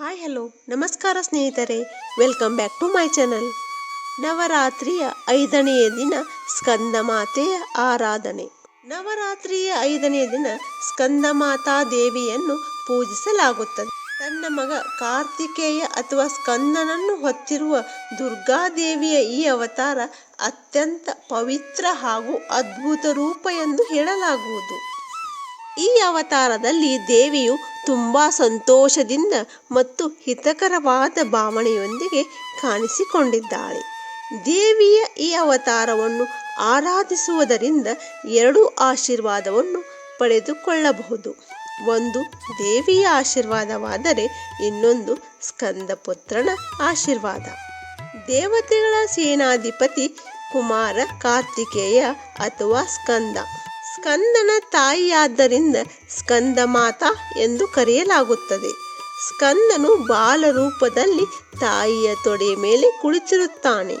Hi hello, ನಮಸ್ಕಾರ ಸ್ನೇಹಿತರೆ welcome back to my channel ನವರಾತ್ರಿಯ ಐದನೆಯ ದಿನ ಸ್ಕಂದಮಾತೆಯ ಆರಾಧನೆ. ನವರಾತ್ರಿಯ ಐದನೆಯ ದಿನ ಸ್ಕಂದ ಮಾತಾ ದೇವಿಯನ್ನು ಪೂಜಿಸಲಾಗುತ್ತದೆ. ತನ್ನ ಮಗ ಕಾರ್ತಿಕೇಯ ಅಥವಾ ಸ್ಕಂದನನ್ನು ಹೊತ್ತಿರುವ ದುರ್ಗಾದೇವಿಯ ಈ ಅವತಾರ ಅತ್ಯಂತ ಪವಿತ್ರ ಹಾಗೂ ಅದ್ಭುತ ರೂಪ ಎಂದು ಹೇಳಲಾಗುವುದು. ಈ ಅವತಾರದಲ್ಲಿ ದೇವಿಯು ತುಂಬ ಸಂತೋಷದಿಂದ ಮತ್ತು ಹಿತಕರವಾದ ಭಾವನೆಯೊಂದಿಗೆ ಕಾಣಿಸಿಕೊಂಡಿದ್ದಾಳೆ. ದೇವಿಯ ಈ ಅವತಾರವನ್ನು ಆರಾಧಿಸುವುದರಿಂದ ಎರಡು ಆಶೀರ್ವಾದವನ್ನು ಪಡೆದುಕೊಳ್ಳಬಹುದು. ಒಂದು ದೇವಿಯ ಆಶೀರ್ವಾದವಾದರೆ ಇನ್ನೊಂದು ಸ್ಕಂದಪುತ್ರನ ಆಶೀರ್ವಾದ. ದೇವತೆಗಳ ಸೇನಾಧಿಪತಿ ಕುಮಾರ ಕಾರ್ತಿಕೇಯ ಅಥವಾ ಸ್ಕಂದ. ಸ್ಕಂದನ ತಾಯಿಯಾದ್ದರಿಂದ ಸ್ಕಂದ ಮಾತಾ ಎಂದು ಕರೆಯಲಾಗುತ್ತದೆ. ಸ್ಕಂದನು ಬಾಲ ರೂಪದಲ್ಲಿ ತಾಯಿಯ ತೊಡೆಯ ಮೇಲೆ ಕುಳಿತಿರುತ್ತಾನೆ.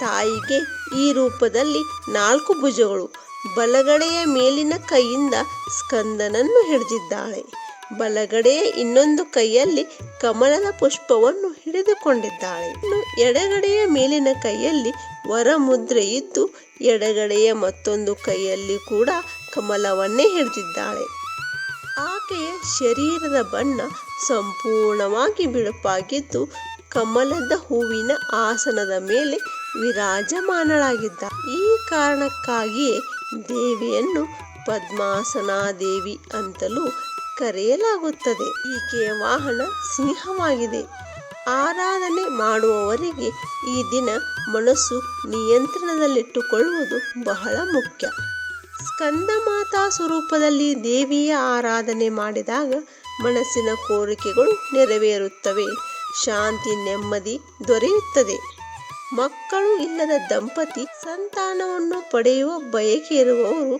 ತಾಯಿಗೆ ಈ ರೂಪದಲ್ಲಿ ನಾಲ್ಕು ಭುಜಗಳು, ಬಲಗಡೆಯ ಮೇಲಿನ ಕೈಯಿಂದ ಸ್ಕಂದನನ್ನು ಹಿಡಿದಿದ್ದಾಳೆ. ಬಲಗಡೆಯ ಇನ್ನೊಂದು ಕೈಯಲ್ಲಿ ಕಮಲದ ಪುಷ್ಪವನ್ನು ಹಿಡಿದುಕೊಂಡಿದ್ದಾಳೆ. ಎಡಗಡೆಯ ಮೇಲಿನ ಕೈಯಲ್ಲಿ ವರಮುದ್ರೆ ಇದ್ದು, ಎಡಗಡೆಯ ಮತ್ತೊಂದು ಕೈಯಲ್ಲಿ ಕೂಡ ಕಮಲವನ್ನೇ ಹಿಡಿದಿದ್ದಾಳೆ. ಆಕೆಯ ಶರೀರದ ಬಣ್ಣ ಸಂಪೂರ್ಣವಾಗಿ ಬಿಳುಪಾಗಿದ್ದು, ಕಮಲದ ಹೂವಿನ ಆಸನದ ಮೇಲೆ ವಿರಾಜಮಾನಳಾಗಿದ್ದ. ಈ ಕಾರಣಕ್ಕಾಗಿಯೇ ದೇವಿಯನ್ನು ಪದ್ಮಾಸನಾದೇವಿ ಅಂತಲೂ ಕರೆಯಲಾಗುತ್ತದೆ. ಈಕೆಯ ವಾಹನ ಸಿಂಹವಾಗಿದೆ ಆರಾಧನೆ ಮಾಡುವವರಿಗೆ ಈ ದಿನ ಮನಸ್ಸು ನಿಯಂತ್ರಣದಲ್ಲಿಟ್ಟುಕೊಳ್ಳುವುದು ಬಹಳ ಮುಖ್ಯ. ಸ್ಕಂದಮಾತಾ ಸ್ವರೂಪದಲ್ಲಿ ದೇವಿಯ ಆರಾಧನೆ ಮಾಡಿದಾಗ ಮನಸ್ಸಿನ ಕೋರಿಕೆಗಳು ನೆರವೇರುತ್ತವೆ. ಶಾಂತಿ, ನೆಮ್ಮದಿ ದೊರೆಯುತ್ತದೆ. ಮಕ್ಕಳು ಇಲ್ಲದ ದಂಪತಿ ಸಂತಾನವನ್ನು ಪಡೆಯುವ ಬಯಕೆ ಇರುವವರು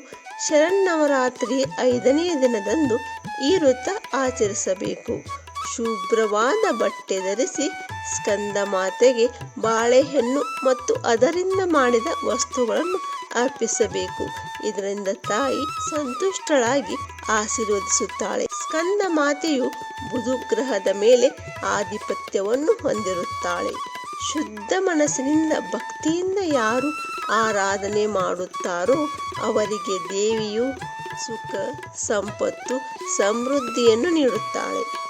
ಶರನ್ನವರಾತ್ರಿ ಐದನೆಯ ದಿನದಂದು ಈ ವೃತ್ತ ಆಚರಿಸಬೇಕು. ಶುಭ್ರವಾದ ಬಟ್ಟೆ ಧರಿಸಿ ಸ್ಕಂದ ಮಾತೆಗೆ ಬಾಳೆಹಣ್ಣು ಮತ್ತು ಅದರಿಂದ ಮಾಡಿದ ವಸ್ತುಗಳನ್ನು ಅರ್ಪಿಸಬೇಕು. ಇದರಿಂದ ತಾಯಿ ಸಂತುಷ್ಟಳಾಗಿ ಆಶೀರ್ವದಿಸುತ್ತಾಳೆ. ಸ್ಕಂದ ಮಾತೆಯು ಬುಧು ಗ್ರಹದ ಮೇಲೆ ಆಧಿಪತ್ಯವನ್ನು ಹೊಂದಿರುತ್ತಾಳೆ. ಶುದ್ಧ ಮನಸ್ಸಿನಿಂದ ಭಕ್ತಿಯಿಂದ ಯಾರು ಆರಾಧನೆ ಮಾಡುತ್ತಾರೋ ಅವರಿಗೆ ದೇವಿಯು ಸುಖ, ಸಂಪತ್ತು, ಸಮೃದ್ಧಿಯನ್ನು ನೀಡುತ್ತಾಳೆ.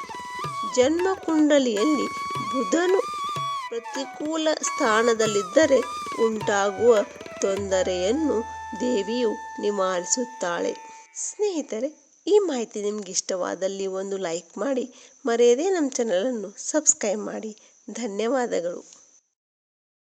ಜನ್ಮ ಕುಂಡಲಿಯಲ್ಲಿ ಬುಧನು ಪ್ರತಿಕೂಲ ಸ್ಥಾನದಲ್ಲಿದ್ದರೆ ಉಂಟಾಗುವ ತೊಂದರೆಯನ್ನು ದೇವಿಯು ನಿವಾರಿಸುತ್ತಾಳೆ. ಸ್ನೇಹಿತರೆ, ಈ ಮಾಹಿತಿ ನಿಮ್ಗೆ ಇಷ್ಟವಾದಲ್ಲಿ ಒಂದು ಲೈಕ್ ಮಾಡಿ, ಮರೆಯದೇ ನಮ್ಮ ಚಾನಲನ್ನು ಸಬ್ಸ್ಕ್ರೈಬ್ ಮಾಡಿ. ಧನ್ಯವಾದಗಳು.